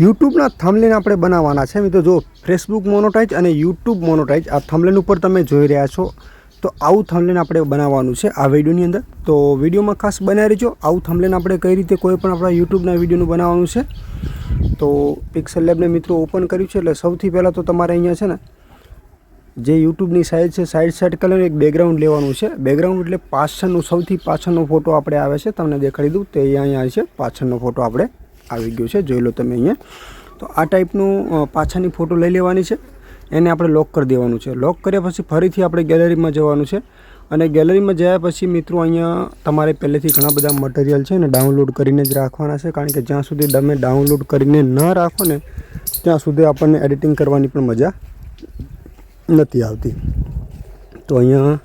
યુટ્યુબના થમલેન આપણે બનાવવાના છે. મિત્રો, જો ફેસબુક મોનોટાઈજ અને યુટ્યુબ મોનોટાઈજ આ થમલેન ઉપર તમે જોઈ રહ્યા છો, તો આવું થમલેન આપણે બનાવવાનું છે આ વિડીયોની અંદર. તો વિડીયોમાં ખાસ બનાવી રહેજો. આવું થમલેન આપણે કઈ રીતે કોઈ પણ આપણા યુટ્યુબના વિડીયોનું બનાવવાનું છે. તો પિક્સલ લેબને મિત્રો ઓપન કર્યું છે, એટલે સૌથી પહેલાં તો તમારે અહીંયા છે ને, જે યુટ્યુબની સાઇડ છે સાઇડ સેટ કરીને એક બેકગ્રાઉન્ડ લેવાનું છે. બેકગ્રાઉન્ડ એટલે પાછળનું, સૌથી પાછળનો ફોટો આપણે આવે છે. તમને દેખાડી દઉં, તે અહીંયા છે, પાછળનો ફોટો આપણે આવી ગયું છે, જોઈ લો તમે અહીંયા. તો આ ટાઈપનું પાછાની ફોટો લઈ લેવાની છે. એને આપણે લોક કરી દેવાનું છે. લોક કર્યા પછી ફરીથી આપણે ગેલેરીમાં જવાનું છે. અને ગેલેરીમાં ગયા પછી મિત્રો અહીંયા તમારે પહેલેથી ઘણા બધા મટીરિયલ છે ને ડાઉનલોડ કરીને જ રાખવાના છે. કારણ કે જ્યાં સુધી તમે ડાઉનલોડ કરીને ન રાખો ને, ત્યાં સુધી આપણને એડિટિંગ કરવાની પણ મજા નથી આવતી. તો અહીંયા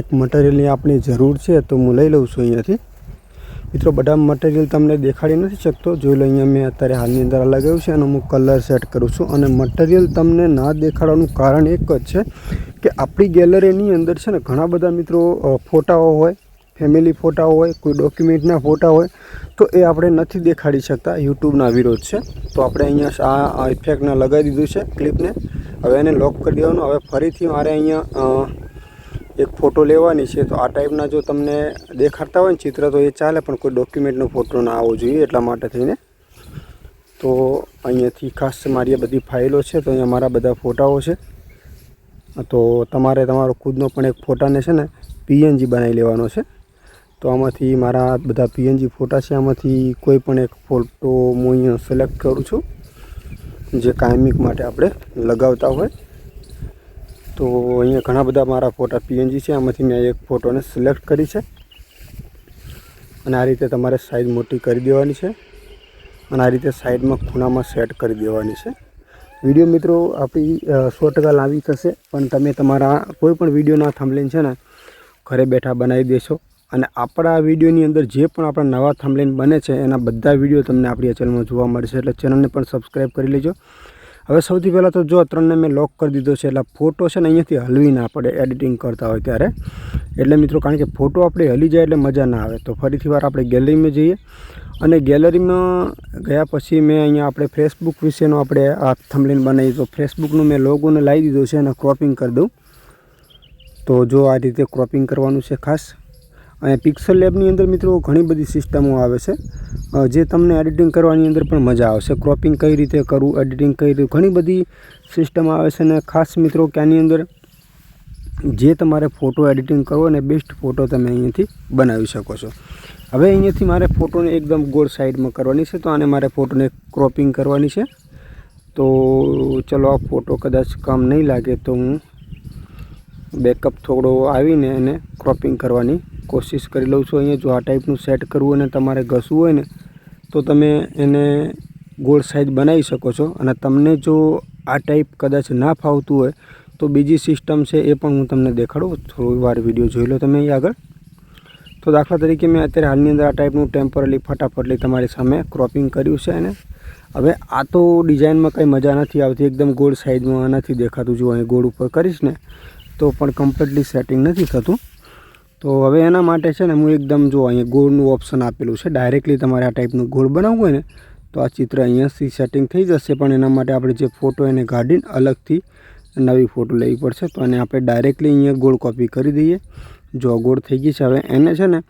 એક મટીરિયલની આપણી જરૂર છે, તો હું લઈ લઉં છું અહીંયાથી. મિત્રો, બધા મટીરિયલ તમને દેખાડી નથી શકતો. જોઈ લો, અહીંયા મેં અત્યારે હાલની અંદર લગાવ્યું છે અને હું કલર સેટ કરું છું. અને મટીરિયલ તમને ના દેખાડવાનું કારણ એક જ છે કે આપણી ગેલેરીની અંદર છે ને ઘણા બધા મિત્રો ફોટાઓ હોય ફેમિલી ફોટા હોય, કોઈ ડોક્યુમેન્ટના ફોટા હોય, તો એ આપણે નથી દેખાડી શકતા. યુટ્યુબના વિરોધ છે. તો આપણે અહીંયા આ ઇફેક્ટને લગાવી દીધું છે ક્લિપને હવે એને લોક કરી દેવાનું. હવે ફરીથી મારે અહીંયા એક ફોટો લેવાની છે, તો આ ટાઈપના જો તમને દેખાડતા હોય ને ચિત્ર, તો એ ચાલે, પણ કોઈ ડોક્યુમેન્ટનો ફોટો ના આવવો જોઈએ એટલા માટે થઈને. તો અહીંયાથી ખાસ મારી બધી ફાઇલો છે, તો અહીંયા મારા બધા ફોટાઓ છે. તો તમારે તમારો ખુદનો પણ એક ફોટાને છે ને પીએનજી બનાવી લેવાનો છે. તો આમાંથી મારા બધા પીએનજી ફોટા છે, આમાંથી કોઈ પણ એક ફોટો હું અહીંયા સિલેક્ટ કરું છું, જે કાયમિક માટે આપણે લગાવતા હોય. તો અહીંયા ઘણા બધા મારા ફોટા પીએનજી છે. આમાંથી મેં એક ફોટોને સિલેક્ટ કરી છે. અને આ રીતે તમારે સાઇઝ મોટી કરી દેવાની છે અને આ રીતે સાઈડમાં ખૂણામાં સેટ કરી દેવાની છે. વીડિયો મિત્રો આપણી સો ટકા લાંબી થશે, પણ તમે તમારા કોઈ પણ વિડીયોના થંબલેન છે ને, ઘરે બેઠા બનાવી દેશો. અને આપણા વિડીયોની અંદર જે પણ આપણા નવા થંબલેન બને છે, એના બધા વીડિયો તમને આપણી ચેનલમાં જોવા મળશે. એટલે ચેનલને પણ સબસ્ક્રાઈબ કરી લેજો. હવે સૌથી પહેલાં તો જો ત્રણને મેં લોક કરી દીધો છે, એટલે ફોટો છે ને અહીંયાથી હલવી ના પડે એડિટિંગ કરતા હોય ત્યારે. એટલે મિત્રો કારણ કે ફોટો આપણે હલી જાય એટલે મજા ના આવે. તો ફરીથી વાર આપણે ગેલેરીમાં જઈએ. અને ગેલેરીમાં ગયા પછી મેં અહીંયા આપણે ફેસબુક વિશેનો આપણે આ થમલીન બનાવી. તો ફેસબુકનું મેં લોગોને લાવી દીધો છે અને ક્રોપિંગ કરી દઉં. તો જો આ રીતે ક્રોપિંગ કરવાનું છે ખાસ. અને પિક્સલ લેબની અંદર મિત્રો ઘણી બધી સિસ્ટમો આવે છે. જે તમને એડિટિંગ કરવાની અંદર પણ મજા આવશે. ક્રોપિંગ કઈ રીતે કરવું, એડિટિંગ કઈ રીતે, ઘણી બધી સિસ્ટમ આવે છે અને ખાસ મિત્રો કે આની અંદર જે તમારે ફોટો એડિટિંગ કરવો ને બેસ્ટ ફોટો તમે અહીંયાથી બનાવી શકો છો. હવે અહીંયાથી મારે ફોટોને એકદમ ગોળ સાઈડમાં કરવાની છે, તો આને મારે ફોટોને ક્રોપિંગ કરવાની છે. તો ચલો આ ફોટો કદાચ કામ નહીં લાગે તો હું બેકઅપ થોડો આવીને એને ક્રોપિંગ કરવાની કોશિશ કરી લઉં છું અહીંયા જો આ ટાઈપનું સેટ કરવું અને તમારે ઘસવું હોય ને, તો તમે એને ગોળ સાઈઝ બનાવી શકો છો. અને તમને જો આ ટાઈપ કદાચ ના ફાવતું હોય, તો બીજી સિસ્ટમ છે એ પણ હું તમને દેખાડું. થોડી વાર વીડિયો જોઈ લો તમે અહીં આગળ. તો દાખલા તરીકે મેં અત્યારે હાલની અંદર આ ટાઈપનું ટેમ્પરરી ફટાફટલી તમારી સામે ક્રોપિંગ કર્યું છે અને હવે આ તો ડિઝાઇનમાં કંઈ મજા નથી આવતી, એકદમ ગોળ સાઈઝમાં નથી દેખાતું. જો અહીં ગોળ ઉપર કરીશ ને, તો પણ કમ્પ્લીટલી સેટિંગ નથી થતું. તો હવે એના માટે છે ને હું એકદમ જો અહીંયા ગોળનું ઓપ્શન આપેલું છે ડાયરેક્ટલી તમારે આ ટાઈપનું ગોળ બનાવવું હોય ને, તો આ ચિત્ર અહીંયાથી સેટિંગ થઈ જશે. પણ એના માટે આપણે જે ફોટો એને કાઢીને અલગથી નવી ફોટો લેવી પડશે. તો એને આપણે ડાયરેક્ટલી અહીંયા ગોળ કોપી કરી દઈએ. જો ગોળ થઈ ગઈ છે, હવે એને છે ને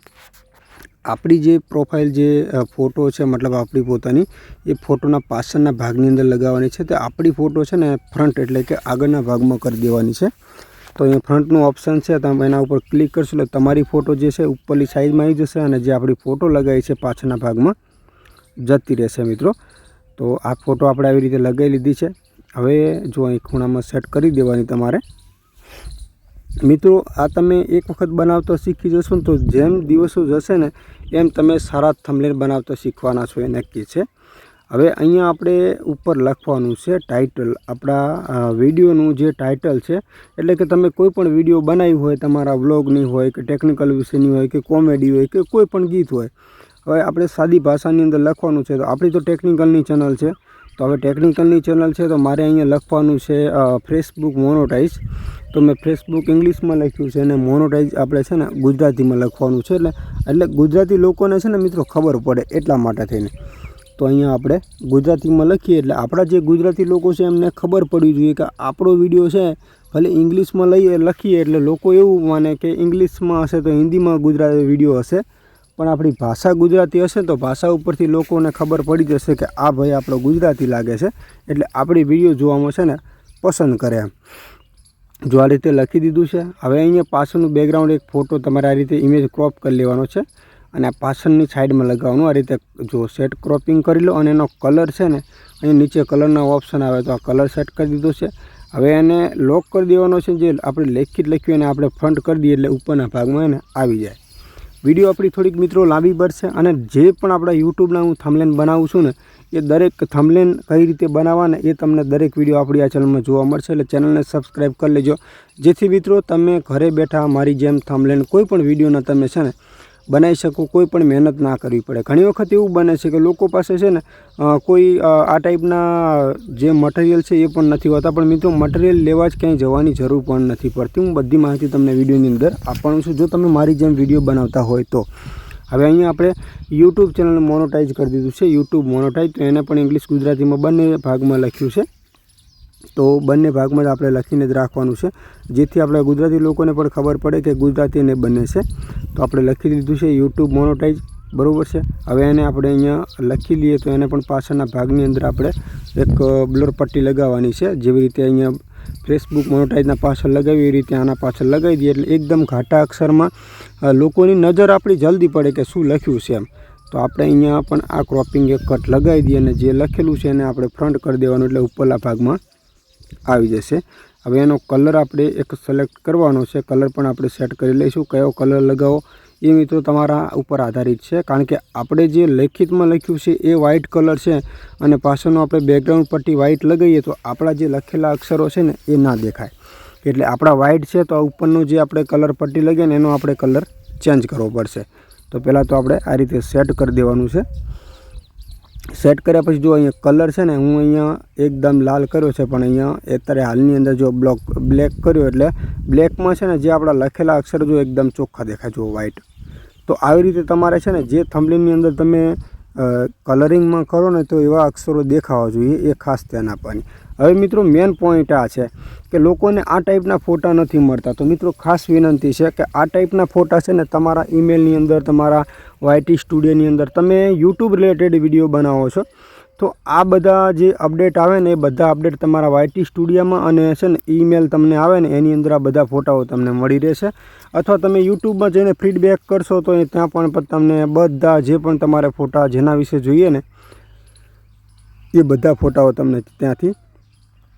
આપણી જે પ્રોફાઇલ જે ફોટો છે, મતલબ આપણી પોતાની, એ ફોટોના પાછળના ભાગની અંદર લગાવવાની છે. તો આપણી ફોટો છે ને ફ્રન્ટ એટલે કે આગળના ભાગમાં કરી દેવાની છે. તો અહીંયા ફ્રન્ટનું ઓપ્શન છે તમે એના ઉપર ક્લિક કરશો એટલે તમારી ફોટો જે છે ઉપરની સાઈઝમાં આવી જશે અને જે આપણી ફોટો લગાવી છે પાછળના ભાગમાં, જતી રહેશે મિત્રો. તો આ ફોટો આપણે આવી રીતે લગાવી લીધી છે. હવે જો અહીં ખૂણામાં સેટ કરી દેવાની તમારે. મિત્રો, આ તમે એક વખત બનાવતા શીખી જશો ને તો જેમ દિવસો જશે ને એમ તમે સારા થંબલેન બનાવતા શીખવાના છો એ નક્કી છે. હવે અહીંયા આપણે ઉપર લખવાનું છે ટાઇટલ આપણા વિડીયોનું જે ટાઇટલ છે, એટલે કે તમે કોઈ પણ વીડિયો બનાવી હોય, તમારા વ્લોગની હોય, કે ટેકનિકલ વિશેની હોય, કે કોમેડી હોય, કે કોઈ પણ ગીત હોય, હવે આપણે સાદી ભાષાની અંદર લખવાનું છે. તો આપણી તો ટેકનિકલની ચેનલ છે. તો હવે ટેકનિકલની ચેનલ છે, તો મારે અહીંયા લખવાનું છે ફેસબુક મોનોટાઈઝ તો મેં ફેસબુક ઇંગ્લિશમાં લખ્યું છે અને મોનોટાઈઝ આપણે છે ને ગુજરાતીમાં લખવાનું છે. એટલે એટલે ગુજરાતી લોકોને છે ને મિત્રો ખબર પડે એટલા માટે થઈને. તો અહીંયા આપણે ગુજરાતીમાં લખીએ એટલે આપણા જે ગુજરાતી લોકો છે એમને ખબર પડવી જોઈએ કે આપણો વીડિયો છે ભલે ઇંગ્લિશમાં લઈએ, લખીએ એટલે લોકો એવું માને કે ઇંગ્લિશમાં હશે તો હિન્દીમાં ગુજરાતી વીડિયો હશે. પણ આપણી ભાષા ગુજરાતી હશે તો ભાષા ઉપરથી લોકોને ખબર પડી જશે કે આ ભાઈ આપણો ગુજરાતી લાગે છે. એટલે આપણી વીડિયો જોવામાં છે ને પસંદ કરે એમ. જો આ રીતે લખી દીધું છે. હવે અહીંયા પાછળનું બેકગ્રાઉન્ડ એક ફોટો તમારે આ રીતે ઇમેજ ક્રોપ કરી લેવાનો છે. અને આ પાછળની સાઈડમાં લગાવવાનું, આ રીતે જો સેટ ક્રોપિંગ કરી લો અને એનો કલર છે ને અહીં નીચે કલરના ઓપ્શન આવે તો આ કલર સેટ કરી દીધો છે. હવે એને લોક કરી દેવાનો છે, જે આપણે લેખિત લખ્યું એને આપણે ફ્રન્ટ કરી દઈએ એટલે ઉપરના ભાગમાં એને આવી જાય. વીડિયો આપણી થોડીક મિત્રો લાંબી પડશે અને જે પણ આપણા યુટ્યુબના હું થમલેન બનાવું છું ને, એ દરેક થમલેન કઈ રીતે બનાવવાના એ તમને દરેક વીડિયો આપણી આ ચેનલમાં જોવા મળશે. એટલે ચેનલને સબસ્ક્રાઈબ કરી લેજો. જેથી મિત્રો તમે ઘરે બેઠા મારી જેમ થમલેન કોઈ પણ વિડીયોના તમે છે ને બનાવી શકો, કોઈ પણ મહેનત ના કરવી પડે. ઘણી વખત એવું બને છે કે લોકો પાસે છે ને કોઈ આ ટાઈપના જે મટીરિયલ છે એ પણ નથી હોતા. પણ મિત્રો મટીરિયલ લેવા જ ક્યાંય જવાની જરૂર પણ નથી પડતી. હું બધી માહિતી તમને વિડીયોની અંદર આપવાનું છું. જો તમે મારી જેમ વીડિયો બનાવતા હોય તો. હવે અહીંયા આપણે યુટ્યુબ ચેનલ મોનોટાઈઝ કરી દીધું છે. યુટ્યુબ મોનોટાઈઝ તો એને પણ ઇંગ્લિશ ગુજરાતીમાં બંને ભાગમાં લખ્યું છે. તો બંને ભાગમાં જ આપણે લખીને જ રાખવાનું છે. જેથી આપણે ગુજરાતી લોકોને પણ ખબર પડે કે ગુજરાતીને બંને છે. તો આપણે લખી દીધું છે યુટ્યુબ મોનોટાઈઝ બરાબર છે? હવે એને આપણે અહીંયા લખી લઈએ તો એને પણ પાછળના ભાગની અંદર આપણે એક બ્લર પટ્ટી લગાવવાની છે. જેવી રીતે અહીંયા ફેસબુક મોનોટાઈઝના પાછળ લગાવી એ રીતે આના પાછળ લગાવી દઈએ. એટલે એકદમ ઘાટા અક્ષરમાં લોકોની નજર આપણી જલ્દી પડે કે શું લખ્યું છે એમ. તો આપણે અહીંયા પણ આ ક્રોપિંગ એક કટ લગાવી દઈએ અને જે લખેલું છે એને આપણે ફ્રન્ટ કરી દેવાનું એટલે ઉપરના ભાગમાં આવી જશે. હવે એનો કલર આપણે એક સિલેક્ટ કરવાનો છે. કલર પણ આપણે સેટ કરી લઈશું. કયો કલર લગાવો એ મિત્રો તમારા ઉપર આધારિત છે. કારણ કે આપણે જે લેખિતમાં લખ્યું છે એ વ્હાઇટ કલર છે અને પાછળનું આપણે બેકગ્રાઉન્ડ પટ્ટી વ્હાઇટ લગાવીએ તો આપણા જે લખેલા અક્ષરો છે ને એ ના દેખાય. એટલે આપણા વ્હાઇટ છે તો ઉપરનું જે આપણે કલર પટ્ટી લગીએ ને એનો આપણે કલર ચેન્જ કરવો પડશે. તો પહેલાં તો આપણે આ રીતે સેટ કરી દેવાનું છે. સેટ કર્યા પછી જો અહીંયા કલર છે ને, હું અહીંયા એકદમ લાલ કર્યો છે, પણ અહીંયા અત્યારે હાલની અંદર જો બ્લોક બ્લેક કર્યો એટલે બ્લેકમાં છે ને જે આપણા લખેલા અક્ષર જો એકદમ ચોખ્ખા દેખાય જો વ્હાઇટ તો આવી રીતે તમારે છે ને જે થંબલિનની અંદર તમે કલરિંગમાં કરો ને તો એવા અક્ષરો દેખાવા જોઈએ, એ ખાસ ધ્યાન આપવાની. હવે મિત્રો મેન પોઈન્ટ આ છે કે લોકોને આ ટાઈપના ફોટા નથી મળતા. તો મિત્રો ખાસ વિનંતી છે કે આ ટાઈપના ફોટા છે ને તમારા ઈમેલની અંદર, તમારા વાયટી સ્ટુડિયોની અંદર તમે યુટ્યુબ રિલેટેડ વીડિયો બનાવો છો. તો આ બધા જે અપડેટ આવે ને એ બધા અપડેટ તમારા વાયટી સ્ટુડિયોમાં અને છે ને ઈમેલ તમને આવે ને એની અંદર આ બધા ફોટાઓ તમને મળી રહેશે. અથવા તમે યુટ્યુબમાં જઈને ફીડબેક કરશો તો ત્યાં પણ તમને બધા જે પણ તમારે ફોટા જેના વિશે જોઈએ ને એ બધા ફોટાઓ તમને ત્યાંથી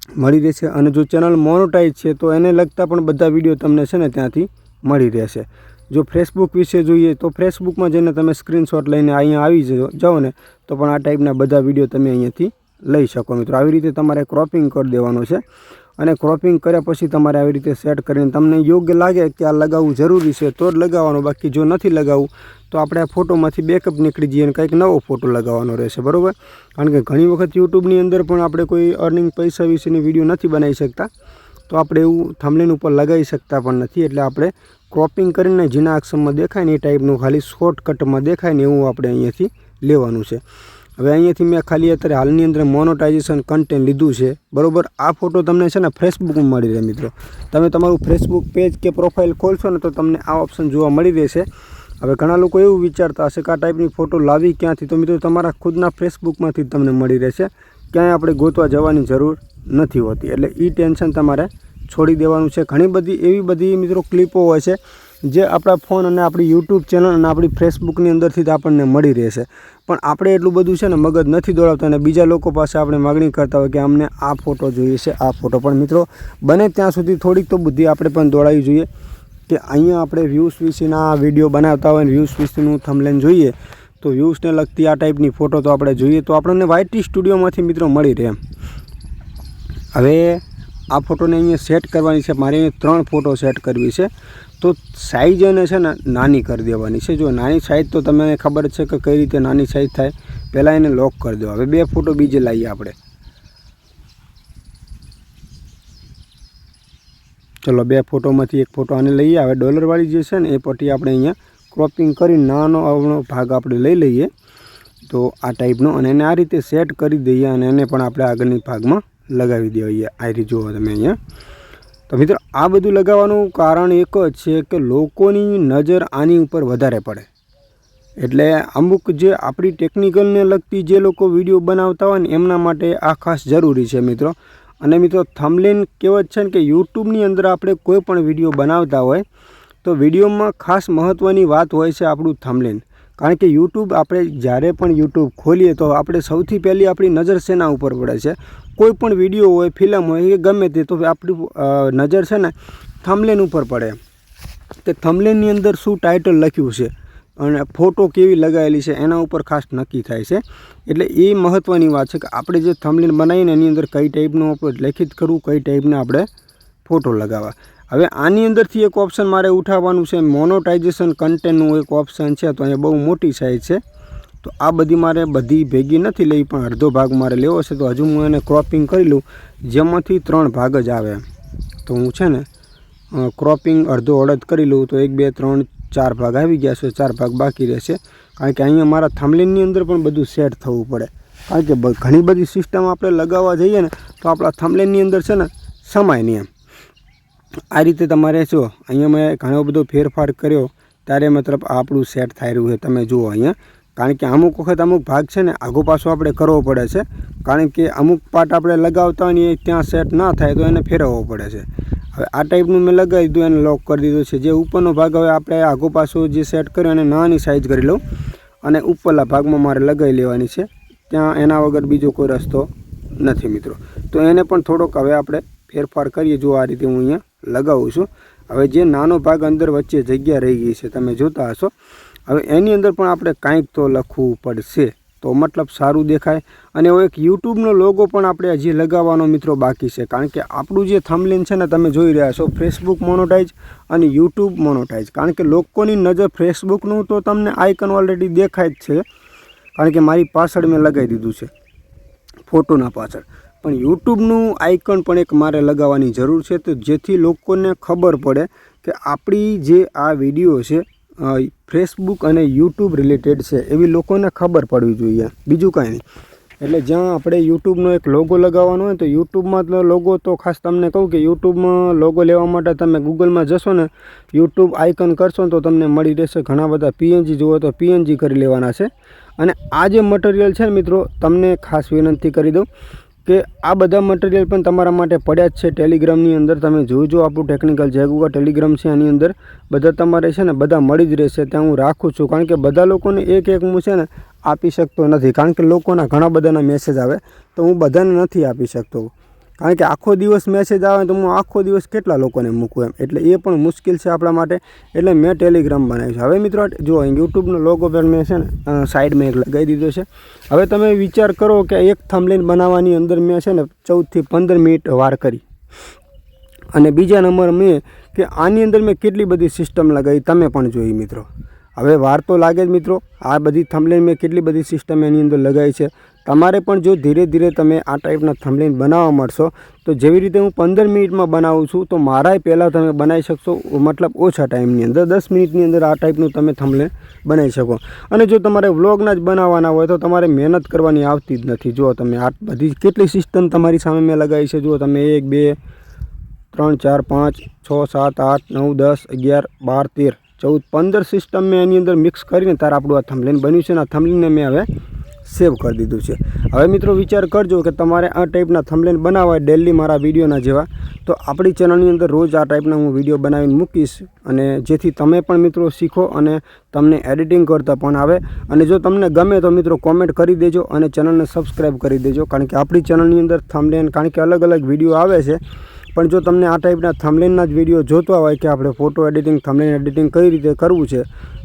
મળી રહેશે અને જો ચેનલ મોનોટાઈઝ છે, તો એને લગતા પણ બધા વીડિયો તમને છે ને ત્યાંથી મળી રહેશે. જો ફેસબુક વિશે જોઈએ, તો ફેસબુકમાં જઈને તમે સ્ક્રીનશોટ લઈને અહીંયા આવી જાઓ ને, તો પણ આ ટાઈપના બધા વીડિયો તમે અહીંયાથી લઈ શકો મિત્રો. આવી રીતે તમારે ક્રોપિંગ કરી દેવાનું છે. અને ક્રોપિંગ કર્યા પછી તમારે આવી રીતે સેટ કરીને તમને યોગ્ય લાગે કે આ લગાવવું જરૂરી છે, તો જ લગાવવાનું. બાકી જો નથી લગાવવું, તો આપણે આ ફોટોમાંથી બેકઅપ નીકળી જઈએ અને કંઈક નવો ફોટો લગાવવાનો રહેશે. બરાબર? કારણ કે ઘણી વખત યુટ્યુબની અંદર પણ આપણે કોઈ અર્નિંગ પૈસા વિશેની વીડિયો નથી બનાવી શકતા. તો આપણે એવું થમલેન ઉપર લગાવી શકતા પણ નથી. એટલે આપણે ક્રોપિંગ કરીને જીના અક્ષરમાં દેખાય ને એ ટાઈપનું ખાલી શોર્ટકટમાં દેખાય ને એવું આપણે અહીંયાથી લેવાનું છે. હવે અહીંયાથી મેં ખાલી અત્યારે હાલની અંદર મોનોટાઇઝેશન કન્ટેન્ટ લીધું છે. બરોબર? આ ફોટો તમને છે ને ફેસબુકમાં મળી રહે મિત્રો. તમે તમારું ફેસબુક પેજ કે પ્રોફાઇલ ખોલશો ને તો તમને આ ઓપ્શન જોવા મળી રહેશે. હવે ઘણા લોકો એવું વિચારતા હશે કે આ ટાઈપની ફોટો લાવી ક્યાંથી? તો મિત્રો તમારા ખુદના ફેસબુકમાંથી જ તમને મળી રહેશે. ક્યાંય આપણે ગોતવા જવાની જરૂર નથી હોતી. એટલે એ ટેન્શન તમારે છોડી દેવાનું છે. ઘણી બધી એવી બધી મિત્રો ક્લિપો હોય છે જે આપણા ફોન અને આપણી યુટ્યુબ ચેનલ અને આપણી ફેસબુકની અંદરથી જ આપણને મળી રહેશે. પણ આપણે એટલું બધું છે ને મગજ નથી દોડાવતા અને બીજા લોકો પાસે આપણે માગણી કરતા હોય કે અમને આ ફોટો જોઈએ છે, આ ફોટો. પણ મિત્રો, બને ત્યાં સુધી થોડીક તો બુદ્ધિ આપણે પણ દોડાવી જોઈએ કે અહીંયા આપણે વ્યૂઝ વિશેના વીડિયો બનાવતા હોય વ્યૂઝ વિશેનું થમલેન જોઈએ, તો વ્યૂઝને લગતી આ ટાઈપની ફોટો તો આપણે જોઈએ, તો આપણને વાયટી સ્ટુડિયોમાંથી મિત્રો મળી રહે. હવે આ ફોટોને અહીંયા સેટ કરવાની છે. મારે અહીંયા ત્રણ ફોટો સેટ કરવી છે. તો સાઈઝ એને છે ને નાની કરી દેવાની છે. જો નાની સાઈઝ તો તમને ખબર છે કે કઈ રીતે નાની સાઈઝ થાય, પહેલાં એને લોક કરી દો હવે બે ફોટો બીજે લાવીએ આપણે. ચલો, બે ફોટોમાંથી એક ફોટો આને લઈએ. હવે ડોલરવાળી જે છે ને, એ પટ્ટી આપણે અહીંયા ક્રોપિંગ કરી નાનો અવનો ભાગ આપણે લઈ લઈએ. તો આ ટાઈપનો અને એને આ રીતે સેટ કરી દઈએ અને એને પણ આપણે આગળની ભાગમાં લગાવી દઈએ આ રીતે જુઓ તમે અહીંયા. તો મિત્રો, આ બધું લગાવવાનું કારણ એક જ છે કે લોકોની નજર આની ઉપર વધારે પડે. એટલે અમુક જે આપણી ટેકનિકલને લગતી જે લોકો વીડિયો બનાવતા હોય ને, એમના માટે આ ખાસ જરૂરી છે મિત્રો. અને મિત્રો થમલેન કહેવત છે ને કે યુટ્યુબની અંદર આપણે કોઈ પણ વીડિયો બનાવતા હોય, તો વિડીયોમાં ખાસ મહત્ત્વની વાત હોય છે આપણું થમલેન કારણ કે યુટ્યુબ આપણે જ્યારે પણ યુટ્યુબ ખોલીએ તો આપણે સૌથી પહેલી આપણી નજર શેના ઉપર પડે છે? કોઈ પણ વીડિયો હોય ફિલ્મ હોય કે ગમે તે, તો આપણી નજર છે ને થમલેન ઉપર પડે. કે થમલેનની અંદર શું ટાઇટલ લખ્યું છે અને ફોટો કેવી લગાવેલી છે, એના ઉપર ખાસ નક્કી થાય છે. એટલે એ મહત્ત્વની વાત છે કે આપણે જે થમલેન બનાવીને એની અંદર કઈ ટાઈપનું આપણે લેખિત કરવું, કઈ ટાઈપના આપણે ફોટો લગાવવા. હવે આની અંદરથી એક ઓપ્શન મારે ઉઠાવવાનું છે મોનોટાઇઝેશન કન્ટેન્ટનું એક ઓપ્શન છે, તો અહીંયા બહુ મોટી સાઇઝ છે. તો આ બધી મારે બધી ભેગી નથી લઈ, પણ અડધો ભાગ મારે લેવો છે, તો હજુ હું એને ક્રોપિંગ કરી લઉં, જેમાંથી ત્રણ ભાગ જ આવે. તો હું છે ને ક્રોપિંગ અડધો અડધ કરી લઉં, તો એક, બે, ત્રણ, ચાર ભાગ આવી ગયા છે, ચાર ભાગ બાકી રહેશે. કારણ કે અહીંયા મારા થાંભલીની અંદર પણ બધું સેટ થવું પડે. કારણ કે ઘણી બધી સિસ્ટમ આપણે લગાવવા જઈએ ને, તો આપણા થાંભલીની અંદર છે ને, સમાય નહીં આ રીતે તમારે જો, અહીંયા મેં ઘણો બધો ફેરફાર કર્યો, ત્યારે મતલબ આપણું સેટ થઈ રહ્યું છે. તમે જુઓ અહીંયા કારણ કે અમુક વખત અમુક ભાગ છે ને, આગો પાછો આપણે કરવો પડે છે. કારણ કે અમુક પાર્ટ આપણે લગાવતા હોઈએ ત્યાં સેટ ના થાય તો એને ફેરવવો પડે છે. હવે આ ટાઈપનું મેં લગાવી દીધું, એને લોક કરી દીધું છે. જે ઉપરનો ભાગ હવે આપણે આગો પાછો જે સેટ કર્યો એને નાની સાઇઝ કરી લઉં. અને ઉપરલા ભાગમાં મારે લગાવી લેવાની છે. ત્યાં એના વગર બીજો કોઈ રસ્તો નથી મિત્રો. તો એને પણ થોડોક હવે આપણે ફેરફાર કરીએ જો આ રીતે હું અહીંયા લગાવું છું. હવે જે નાનો ભાગ અંદર વચ્ચે જગ્યા રહી ગઈ છે, તમે જોતા હશો. હવે એની અંદર પણ આપણે કાંઈક તો લખવું પડશે. તો મતલબ સારું દેખાય. અને એક યુટ્યુબનો લોગો પણ આપણે હજી લગાવવાનો મિત્રો બાકી છે. કારણ કે આપણું જે થમલિન છે ને તમે જોઈ રહ્યા છો ફેસબુક મોનોટાઈઝ અને યુટ્યુબ મોનોટાઈઝ કારણ કે લોકોની નજર ફેસબુકનું તો તમને આઇકન ઓલરેડી દેખાય જ છે. કારણ કે મારી પાછળ મેં લગાવી દીધું છે, ફોટોના પાછળ. પણ યુટ્યુબનું આઇકન પણ એક મારે લગાવવાની જરૂર છે. તો જેથી લોકોને ખબર પડે કે આપણી જે આ વીડિયો છે ફેસબુક અને યુટ્યુબ રિલેટેડ છે, એવી લોકોને ખબર પડવી જોઈએ. બીજું કાંઈ નહીં. એટલે જ્યાં આપણે યુટ્યુબનો એક લોગો લગાવવાનો હોય તો યુટ્યુબમાં લોગો તો ખાસ તમને કહું કે યુટ્યુબમાં લોગો લેવા માટે તમે ગૂગલમાં જશો ને યુટ્યુબ આઇકન કરશો તો તમને મળી રહેશે ઘણા બધા પીએનજી જુઓ તો પીએનજી કરી લેવાના છે. અને આ જે મટીરિયલ છે મિત્રો, તમને ખાસ વિનંતી કરી દઉં કે આ બધા મટીરિયલ પણ તમારા માટે પડ્યા જ છે. ટેલિગ્રામની અંદર તમે જોજો આપણું ટેકનિકલ જે ગૂગલ ટેલિગ્રામ છે એની અંદર. બધા તમારે છે ને બધા મળી જ રહેશે. ત્યાં હું રાખું છું. કારણ કે બધા લોકોને એક એક હું છે ને આપી શકતો નથી. કારણ કે લોકોના ઘણા બધાના મેસેજ આવે. તો હું બધાને નથી આપી શકતો. કારણ કે આખો દિવસ મેસેજ આવે તો હું આખો દિવસ કેટલા લોકોને મૂકું એમ? એટલે એ પણ મુશ્કેલ છે આપણા માટે. એટલે મેં ટેલિગ્રામ બનાવ્યું છે. હવે મિત્રો, જો યુટ્યુબનો લોગો પર મેં છે ને સાઈડમાં એક લગાવી દીધો છે. હવે તમે વિચાર કરો કે એક થમલેન બનાવવાની અંદર મેં છે ને ચૌદથી પંદર મિનિટ વાર કરી. અને બીજા નંબર મેં કે આની અંદર મેં કેટલી બધી સિસ્ટમ લગાવી તમે પણ જોઈ મિત્રો. હવે વાર તો લાગે જ મિત્રો. આ બધી થમલેન મેં કેટલી બધી સિસ્ટમ એની અંદર લગાવી છે. તમારે પણ જો ધીરે ધીરે તમે આ ટાઈપના થમલેન બનાવવા મળશો તો જેવી રીતે હું પંદર મિનિટમાં બનાવું છું, તો મારાય પહેલાં તમે બનાવી શકશો, મતલબ ઓછા ટાઈમની અંદર, દસ મિનિટની અંદર આ ટાઈપનું તમે થમલેન બનાવી શકો. અને જો તમારે વ્લોગના જ બનાવવાના હોય, તો તમારે મહેનત કરવાની આવતી જ નથી. જો તમે આ બધી કેટલી સિસ્ટમ તમારી સામે મેં લગાવી છે. જુઓ તમે એક, બે, ત્રણ, ચાર, પાંચ, છ, સાત, આઠ, નવ, દસ, અગિયાર, બાર, તેર, ચૌદ, પંદર સિસ્ટમ મેં એની અંદર મિક્સ કરીને તાર આપણું આ થમલેન બન્યું છે અને આ થમલેનને મેં હવે સેવ કરી દીધું છે. હવે મિત્રો વિચાર કરજો કે તમારે આ ટાઈપના થમલેન બનાવવા ડેલી મારા વિડીયોના જેવા. તો આપણી ચેનલની અંદર રોજ આ ટાઈપના હું વીડિયો બનાવીને મૂકીશ અને જેથી તમે પણ મિત્રો શીખો અને તમને એડિટિંગ કરતાં પણ આવે. અને જો તમને ગમે તો મિત્રો કોમેન્ટ કરી દેજો અને ચેનલને સબસ્ક્રાઈબ કરી દેજો. કારણ કે આપણી ચેનલની અંદર થમલેન કારણ કે અલગ અલગ વીડિયો આવે છે. પણ જો તમને આ ટાઈપના થમલેનના જ વીડિયો જોતા હોય કે આપણે ફોટો એડિટિંગ થમલેન એડિટિંગ કઈ રીતે કરવું છે,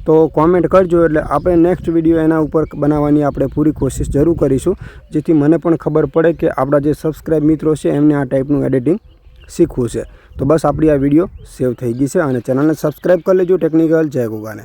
તો કોમેન્ટ કરજો એટલે આપણે નેક્સ્ટ વીડિયો એના ઉપર બનાવવાની આપણે પૂરી કોશિશ જરૂર કરીશું, જેથી મને પણ ખબર પડે કે આપણા જે સબસ્ક્રાઈબ મિત્રો છે એમને આ ટાઈપનું એડિટિંગ શીખવું છે. તો બસ આપણી આ વીડિયો સેવ થઈ ગઈ છે અને ચેનલને સબસ્ક્રાઈબ કરી લેજો ટેકનિકલ જય ગોગાને.